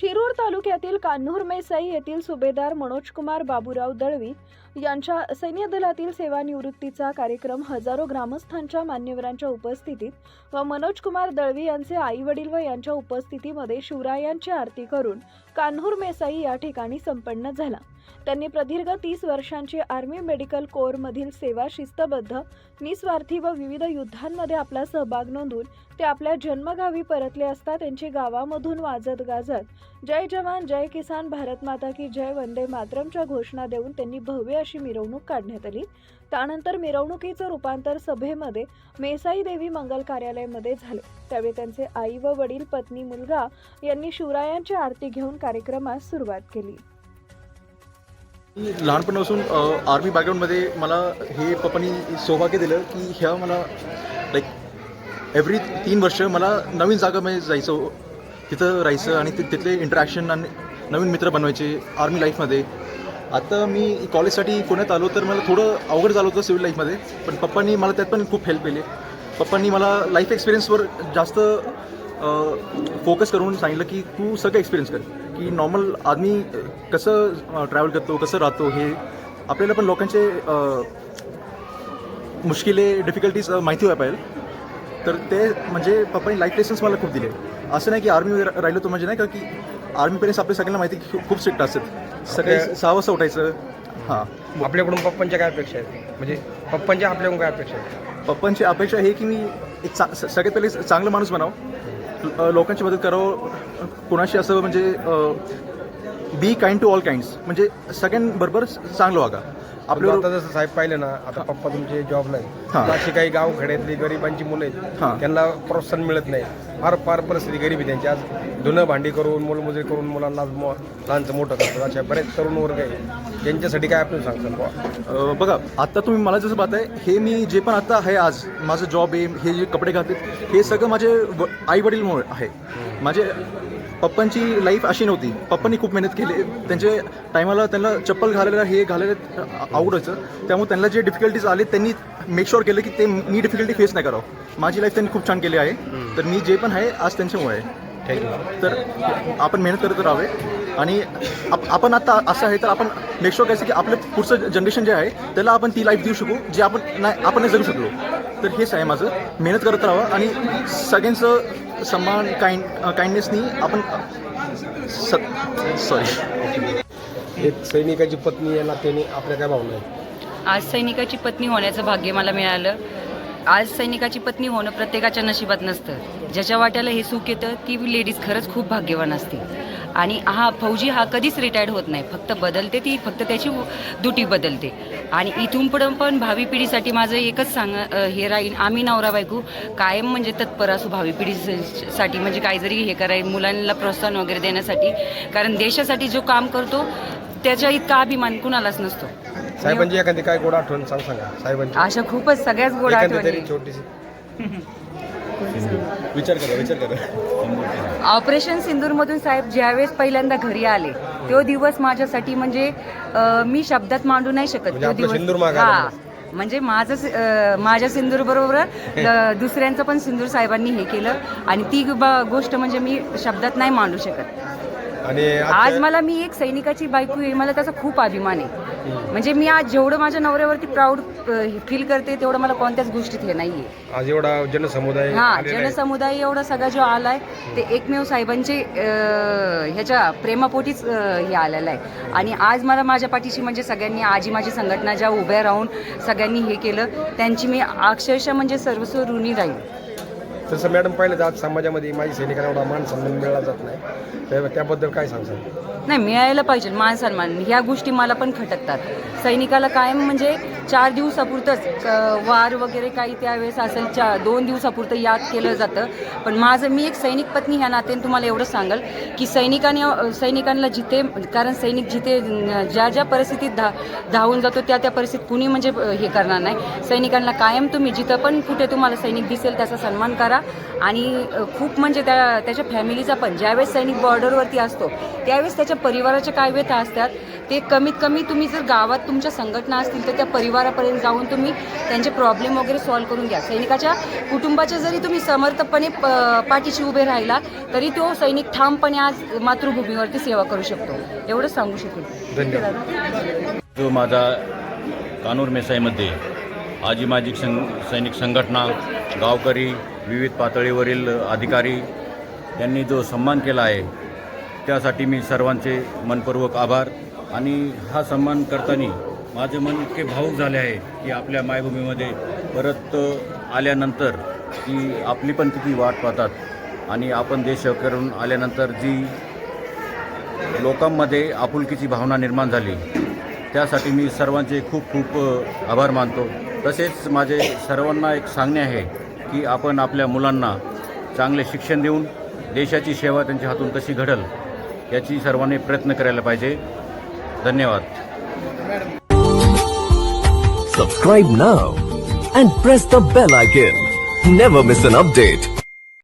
शिरूर तालुक्यातील कान्हूर मेसाई येथील सुभेदार मनोजकुमार बाबूराव दळवी यांच्या सैन्य दलातील सेवानिवृत्तीचा कार्यक्रम हजारो ग्रामस्थांच्या मान्यवरांच्या उपस्थितीत व मनोजकुमार दळवी यांचे आई वडील व यांच्या उपस्थितीमध्ये शिवरायांची आरती करून कान्हूर मेसाई या ठिकाणी संपन्न झाला. त्यांनी प्रदीर्घ तीस वर्षांची आर्मी मेडिकल कोरमधील सेवा शिस्तबद्ध निस्वार्थी व विविध युद्धांमध्ये आपला सहभाग नोंदवून ते आपल्या जन्मगावी परतले असता त्यांची गावामधून वाजत गाजत जय जवान जय किसान भारत माता की जय वंदे मातरमच्या घोषणा देऊन त्यांनी भव्य अशी मिरवणूक काढण्यात आली. त्यानंतर मिरवणुकीचं रूपांतर सभेमध्ये मेसाई देवी मंगल कार्यालयामध्ये झाले. त्यावेळी त्यांचे आई व वडील पत्नी मुलगा यांनी शिवरायांची आरती घेऊन कार्यक्रमास सुरुवात केली. मी लहानपणापासून आर्मी बॅकग्राऊंडमध्ये मला हे पप्पांनी सौभाग्य दिलं की ह्या मला लाईक एव्हरी तीन वर्ष मला नवीन जागामध्ये जायचं तिथं राहायचं आणि तिथले इंटरॅक्शन आणि नवीन मित्र बनवायचे आर्मी लाईफमध्ये आता मी कॉलेजसाठी पुण्यात आलो तर मला थोडं अवघड झालं होतं सिव्हिल लाईफमध्ये पण पप्पांनी मला त्यात पण खूप हेल्प केली. पप्पांनी मला लाईफ एक्सपिरियन्सवर जास्त फोकस करून सांगितलं की तू सगळं एक्सपिरियन्स कर. की नॉर्मल आदमी कसं ट्रॅव्हल करतो कसं राहतो हे आपल्याला पण लोकांचे मुश्किले डिफिकल्टीज माहिती व्हायला पाहिजे. तर ते म्हणजे पप्पांनी लाईफ लेसन्स मला खूप दिले. असं नाही की आर्मी राहिलो तो म्हणजे नाही का की आर्मी पेरेंट्स आपल्या सगळ्यांना माहिती की खूप- स्ट्रिक्ट असतात. सकाळी सहा वाजता उठायचं. हां. आपल्याकडून पप्पांच्या काय अपेक्षा आहेत? म्हणजे पप्पांच्या आपल्याकडून काय अपेक्षा आहेत? पप्पांची अपेक्षा आहे की मी एक चा सगळ्यात पहिले चांगला माणूस बनाव. लोकांची मदत करावं कुणाशी असं म्हणजे be kind to all kinds. म्हणजे सगळ्यांबरोबर चांगलं वागा. आपलं आपल्यावर आता जसं साहेब पाहिले ना आता पप्पा तुमचे जॉब नाही. हां. अशी काही गाव खेड्यातली गरिबांची मुलं आहेत. त्यांना प्रोत्साहन मिळत नाही. फार फार परिस्थिती गरीब आहे त्यांची. आज धुणं भांडी करून मोलमजुरी करून मुलांना आज मो- लहानचं मोठं करतात. अशा बरेच तरुण वर्ग आहे त्यांच्यासाठी काय आपण सांगतात बुवा? अ, बघा आता तुम्ही मला जसं पाहताय हे मी जे पण आता आहे आज माझं जॉब आहे हे जे कपडे घालते हे सगळं माझे आई वडीलमुळे आहे. माझे पप्पांची लाईफ अशी नव्हती. पप्पांनी खूप मेहनत केली. त्यांचे टायमाला त्यांना चप्पल घालायला हे घालायला आवडायचं त्यामुळे त्यांना जे डिफिकल्टीज आले त्यांनी मेक शुअर केलं की ते मी डिफिकल्टी फेस नाही करावं. माझी लाईफ त्यांनी खूप छान केली आहे. तर मी जे पण आहे आज त्यांच्यामुळे आहे. थँक्यू तर आपण मेहनत करत राहावे. आणि आप- आपण आता असं आहे तर आपण मेक शुअर करायचं की आपलं पुढचं जनरेशन जे आहे त्याला आपण ती लाईफ देऊ शकू जे आपण नाही आपण नाही जगू शकलो. तर हेच आहे माझं. मेहनत करत राहावं आणि सगळ्यांचं सन्मान काइंड काइंडनेसनी आपण सॉरी एक सैनिकाची पत्नी या नात्याने आपल्या काय भावना आहेत? आज सैनिकाची पत्नी होण्याचं भाग्य मला मिळालं. आज सैनिकाची पत्नी होणं प्रत्येकाच्या नशिबात नसतं. ज्याच्या वाट्याला हे सुख येतं ती लेडीज खरंच खूप भाग्यवान असते. आणि हा फौजी हा कधीच रिटायर्ड होत नाही. फक्त बदलते ती फक्त त्याची ड्युटी बदलते. आणि इथून पुढं पण भावी पिढीसाठी माझं एकच सांग हे राहील. आम्ही नवरा बायको कायम म्हणजे तत्पर असू भावी पिढीसाठी म्हणजे काही जरी हे कराय मुलांना प्रोत्साहन वगैरे देण्यासाठी. कारण देशासाठी जो काम करतो त्याच्या इतका अभिमान कुणालाच नसतो. साहेबांची एखादी काय गोड आठवण सांग सांगा. साहेबांची. अशा खूपच सगळ्याच गोड आठवणी. छोटीशी. विचार करा विचार करा. ऑपरेशन सिंदूरमधून साहेब ज्यावेळेस पहिल्यांदा घरी आले तो दिवस माझ्यासाठी म्हणजे मी शब्दात मांडू नाही शकत. म्हणजे तो दिवस हा. म्हणजे माझं माझ्या सिंदूर बरोबर दुसऱ्यांचं पण सिंदूर साहेबांनी हे केलं. आणि ती गोष्ट म्हणजे मी शब्दात नाही मांडू शकत. आणि आज मला मी एक सैनिकाची बायको आहे मला त्याचा खूप अभिमान आहे. म्हणजे मी आज जेवढं माझ्या नवऱ्यावरती प्राऊड फील करते तेवढं मला कोणत्याच गोष्टीत हे नाहीये. आज एवढा जनसमुदाय हा आलेला आहे. जनसमुदाय एवढा सगळा जो आलाय ते एकमेव साहेबांचे अं, ह्याच्या प्रेमापोटीच अं, हे आलेलं आहे. आणि आज मला माझ्या पाठीशी म्हणजे सगळ्यांनी आजी माझी संघटना ज्या उभ्या राहून सगळ्यांनी हे केलं त्यांची मी अक्षरशः म्हणजे सर्वस्व ऋणी राहील. तसं मॅडम पाहिलं जात समाजामध्ये माझी सैनिकांना एवढा मान सन्मान मिळाला जात नाही. त्याबद्दल काय सांगतात नाही मिळायला पाहिजे मान सन्मान. ह्या गोष्टी मला पण खटकतात. सैनिकाला कायम म्हणजे चार दिवसापुरतंच वार वगैरे काही त्यावेळेस असेल चा दोन दिवसापुरतं याद केलं जातं. पण माझं मी एक सैनिक पत्नी ह्या नात्याने तुम्हाला एवढं सांगाल की सैनिकांनी सैनिकांना जिथे कारण सैनिक जिथे ज्या ज्या परिस्थितीत धा धावून जातो त्या त्या परिस्थितीत कुणी म्हणजे हे करणार नाही. सैनिकांना कायम तुम्ही जिथं पण कुठे तुम्हाला सैनिक दिसेल त्याचा सन्मान करा. आणि खूप म्हणजे त्या त्याच्या फॅमिलीचा पण ज्यावेळेस सैनिक बॉर्डरवरती असतो त्यावेळेस त्याच्या परिवाराच्या काय व्यथा असतात ते कमीत कमी तुम्ही जर गावात तुमच्या संघटना असतील तर त्या परिवारापर्यंत जाऊन तुम्ही त्यांचे प्रॉब्लेम वगैरे सॉल्व्ह करून घ्या. सैनिकाच्या कुटुंबाच्या जरी तुम्ही समर्थपणे प पाठीशी उभे राहिला तरी तो सैनिक ठामपणे आज मातृभूमीवरती सेवा करू शकतो. एवढंच सांगू शकेल धन्यवाद. जो माझा कानूर मेसाईमध्ये आजी माजी सं सैनिक संघटना गावकरी विविध पातळीवरील अधिकारी यांनी जो सन्मान केला आहे त्यासाठी मी सर्वांचे मनपूर्वक आभार. आणि हा सन्मान करताना माझं मन इतके भावूक झाले आहे की आपल्या मायभूमीमध्ये परत आल्यानंतर की आपली पण किती वाट पाहतात. आणि आपण देश करून आल्यानंतर जी लोकांमध्ये आपुलकीची भावना निर्माण झाली त्यासाठी मी सर्वांचे खूप खूप आभार मानतो. तसेच माझे सर्वांना एक सांगणे आहे की आपण आपल्या मुलांना चांगले शिक्षण देऊन देशाची सेवा त्यांच्या हातून कशी घडल याची सर्वांनी प्रयत्न करायला पाहिजे. धन्यवाद. Subscribe now and press the bell icon never miss an update